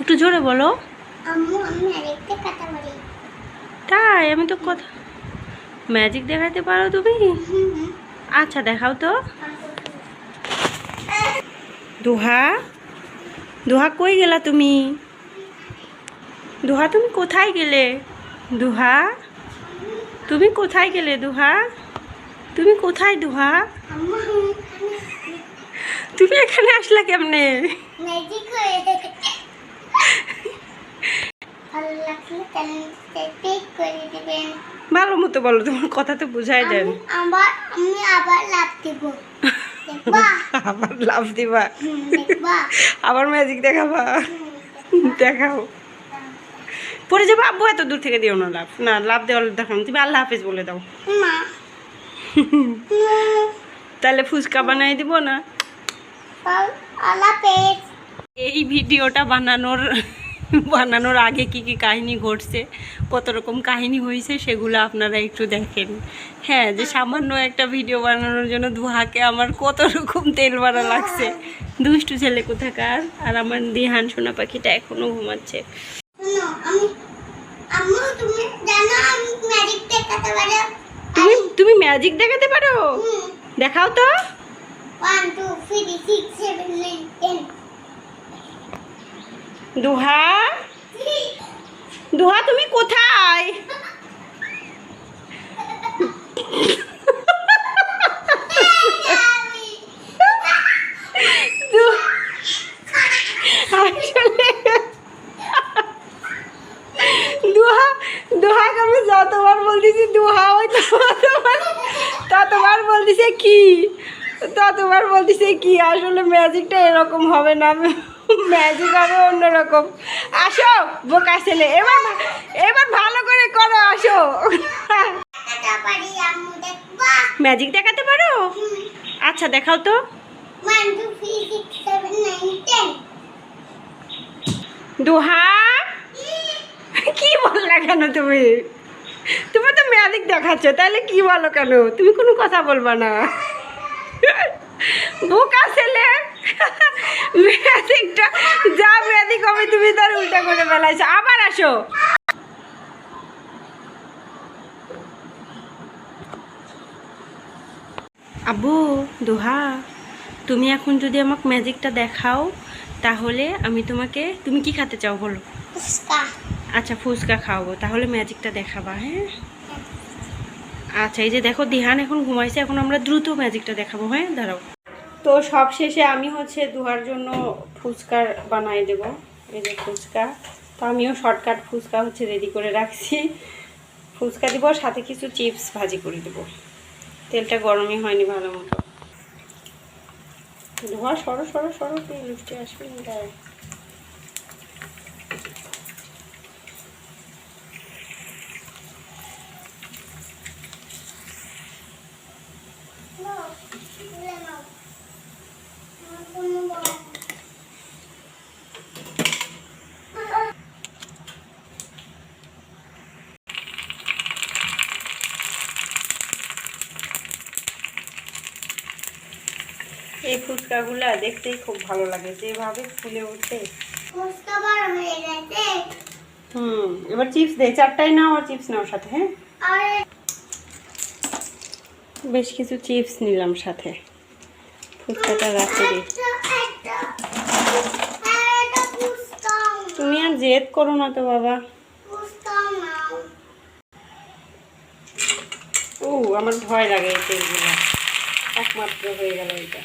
একটু জোরে বলো। তাই আমি তো কথা ম্যাজিক দেখাতে পারো তুমি? আচ্ছা দেখাও তো। দুহা দুহা কই গেলা তুমি? দুহা তুমি কোথায় গেলে? দুহা তুমি কোথায় গেলে দুহা? তুমি কোথায় দুহা? তুমি এখানে আসলা কেমনে? ম্যাজিক হয়ে ভালো লাগলে চ্যানেলটা টেক করে দেবেন। ভালো মতো বলো তোমার কথা তো বোঝাই যায় না। আবার আমি আবার লাভ দেব। আবার লাভ দিবা? আবার ম্যাজিক দেখাবা? দেখাও। পরে যাব আব্বু এত দূর থেকে দিও না লাভ। না লাভ দেওয়ার দেখাও তুমি আল্লাহ হাফেজ বলে দাও। মা তাহলে ফুচকা বানাই দিব না? এই ভিডিওটা বানানোর বানানোর আগে কি কি কাহিনী ঘটছে কত রকম কাহিনী হয়েছে সেগুলো আপনারা একটু দেখেন। হ্যাঁ যে সামান্য একটা ভিডিও বানানোর জন্য দুহাকে আমার কত রকম তেল বাড়া লাগছে। দুষ্টু ছেলে কোথাকার? আর আমার দিহান সোনা পাখিটা এখনও ঘুমাচ্ছে। তুমি ম্যাজিক দেখাতে তুমি ম্যাজিক দেখাতে পারো? দেখাও তো। One two three six seven nine ten দুহা? দুহা, তুমি কোথায়? দুহা, দুহাকে আমি যতবার বলতেছি দুহা, ওই ততবার ততবার বলতেছে কি? ততবার বলতেছে কি? আসলে ম্যাজিকটা এরকম হবে না। ম্যাজিক হবে অন্যরকম। আসো, বোকা ছেলে, এবার এবার ভালো করে করো, আসো। ম্যাজিক দেখাতে পারো? আচ্ছা দেখাও তো। দুহা, কি বললা কেন তুমি? তুমি তো ম্যাজিক দেখাচ্ছ, তাহলে কি বলো কেন? তুমি কোনো কথা বলবা না। বোকা ছেলে। ম্যাজিকটা যা ম্যাজিক হবে তুমি তার উল্টা করে বেলাইছো আবার আসো। আব্বু দোহা তুমি এখন যদি আমাকে ম্যাজিকটা দেখাও তাহলে আমি তোমাকে তুমি কি খেতে চাও বলো? আচ্ছা ফুচকা খাওয়াবো তাহলে ম্যাজিকটা দেখাবা হ্যাঁ? আচ্ছা এই যে দেখো দিহান এখন ঘুমাইছে এখন আমরা দ্রুত ম্যাজিকটা দেখাবো হ্যাঁ? দাঁড়াও। তো সব শেষে আমি হচ্ছে দুহার জন্য ফুচকার বানাই দেব। এই যে ফুচকা। তো আমিও শর্টকাট ফুচকা হচ্ছে রেডি করে রাখছি। ফুচকা দিব, সাথে কিছু চিপস ভাজি করে দেব। তেলটা গরমই হয়নি ভালো মতো। ধোয়া, সরো সরো সরো লিফটে আসবি। না এই ফুচকাগুলা দেখতেই খুব ভালো লাগে, যেভাবে ফুলে গেছে হুম, এবার চিপস দে, চারটাই নাও আর চিপস নাও সাথে হ্যাঁ? বেশ কিছু চিপস নিলাম সাথে। ফুচকাটা রাখতে দিই তুমি আর জেদ করো না তো, বাবা। ও, আমার ভয় লাগে এই একমাত্র হয়ে গেল এটা।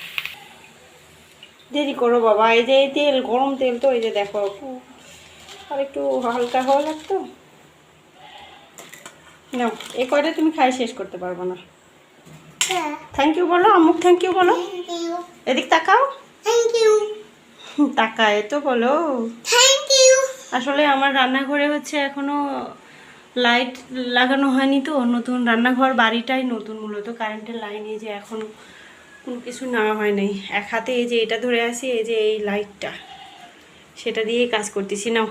দেরি করো বাবা এই যে এই তেল গরম তেল তো এই যে দেখো। আর একটু হালকা হওয়া লাগতো। নাও এই কয়টা তুমি খাই শেষ করতে পারব না? হ্যাঁ। থ্যাংক ইউ বলো আমুক থ্যাংক ইউ বলো। এদিক তাকাও। থ্যাংক ইউ তাকায় তো বলো। থ্যাংক ইউ আসলে আমার রান্নাঘরে হচ্ছে এখনও লাইট লাগানো হয়নি তো নতুন রান্নাঘর বাড়িটাই নতুন মূলত কারেন্টের লাইনে যে এখন কোনো কিছু নেওয়া হয় নাই। এক হাতে এই যে এটা ধরে আছি, এই যে এই লাইটটা সেটা দিয়েই কাজ করতেছি, নাও।